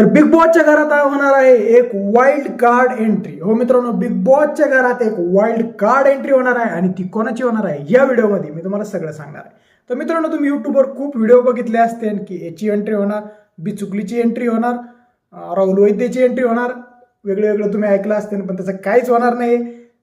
तर बिग बॉसच्या घरात होणार आहे एक वाईल्ड कार्ड एंट्री हो मित्रांनो बिग बॉसच्या घरात एक वाईल्ड कार्ड एंट्री होणार आहे आणि ती कोणाची होणार आहे? या व्हिडिओमध्ये मी तुम्हाला सगळं सांगणार आहे. तर मित्रांनो तुम्ही युट्यूबवर खूप व्हिडिओ बघितले असते की याची एंट्री होणार बिचुकलीची एंट्री होणार राहुल वैद्यची एंट्री होणार. वेगळं वेगळं तुम्ही ऐकलं असते पण त्याचं काहीच होणार नाही.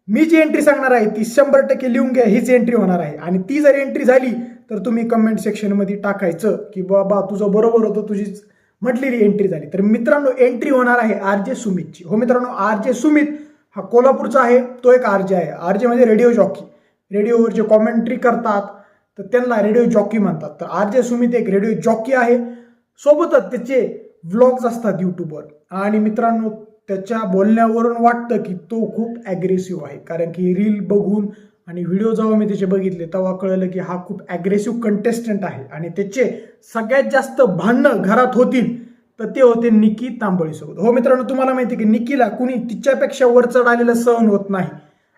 मी जी एंट्री सांगणार आहे ती शंभर टक्के लिहून घ्या हीच एंट्री होणार आहे. आणि ती जर एंट्री झाली तर तुम्ही कमेंट सेक्शनमध्ये टाकायचं की बाबा तुझं बरोबर होतं तुझीच म्हटलेली एंट्री झाली. तर मित्रांनो एंट्री होणार आहे आर जे सुमितची. हो मित्रांनो आर जे सुमित हा कोल्हापूरचा आहे तो एक आर जे आहे. आर जे म्हणजे रेडिओ जॉकी. रेडिओवर जे कॉमेंट्री करतात तर त्यांना रेडिओ जॉकी म्हणतात. तर आर जे सुमित एक रेडिओ जॉकी आहे. सोबतच त्याचे व्लॉग्स असतात यूट्यूबवर आणि मित्रांनो त्याच्या बोलण्यावरून वाटतं की तो खूप ॲग्रेसिव्ह आहे. कारण की रील बघून आणि व्हिडिओ जेव्हा मी त्याचे बघितले तेव्हा कळलं की हा खूप ॲग्रेसिव्ह कंटेस्टंट आहे. आणि त्याचे सगळ्यात जास्त भांडणं घरात होतील तर ते होते निकी तांबळीसोबत. हो मित्रांनो तुम्हाला माहिती आहे की निकीला कुणी तिच्यापेक्षा वर चढालेलं सहन होत नाही.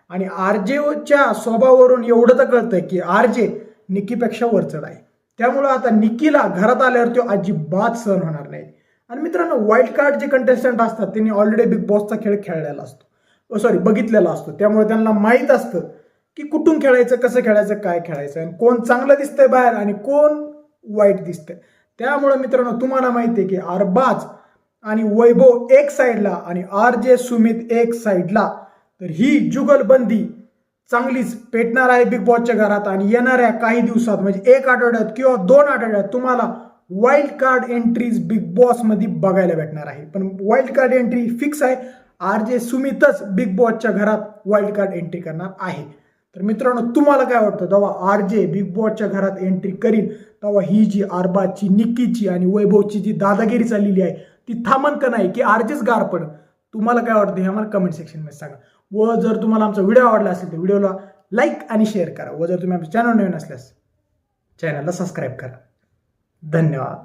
आणि आरजेच्या स्वभावावरून एवढं तर कळतंय की आरजे निकीपेक्षा वर चढ आहे. त्यामुळं आता निकीला घरात आल्यावर तो अजिबात सहन होणार नाही. आणि मित्रांनो वाईल्ड कार्ड जे कंटेस्टंट असतात त्यांनी ऑलरेडी बिग बॉसचा खेळ खेळलेला असतो. Oh, सॉरी बघितलेला असतो. त्यामुळे त्यांना माहीत असतं की कुठून खेळायचं कसं खेळायचं काय खेळायचं आणि कोण चांगलं दिसतंय बाहेर आणि कोण वाईट दिसतंय. त्यामुळे मित्रांनो तुम्हाला माहिती आहे की अरबाज आणि वैभव एक साईडला आणि आर जे सुमित एक साईडला तर ही जुगलबंदी चांगलीच पेटणार आहे बिग बॉसच्या घरात आणि येणाऱ्या काही दिवसात म्हणजे एक आठवड्यात किंवा दोन आठवड्यात तुम्हाला वाईल्ड कार्ड एंट्रीज बिग बॉसमध्ये बघायला भेटणार आहे. पण वाईल्ड कार्ड एंट्री फिक्स आहे. आर जे सुमितच बिग बॉसच्या घरात वाईल्ड कार्ड एंट्री करणार आहे. तर मित्रांनो तुम्हाला काय वाटतं? जेव्हा आर जे बिग बॉसच्या घरात एंट्री करीन तेव्हा ही जी आरबाची निक्कीची आणि वैभवची जी दादागिरी चाललेली आहे ती थांबन का नाही? की आरजेच गार पड तुम्हाला काय वाटतं हे आम्हाला कमेंट सेक्शनमध्ये सांगा. व जर तुम्हाला आमचा व्हिडिओ आवडला असेल तर व्हिडिओला लाईक आणि शेअर करा. व जर तुम्ही आमचं चॅनल नवीन असल्यास चॅनलला सबस्क्राईब करा. धन्यवाद.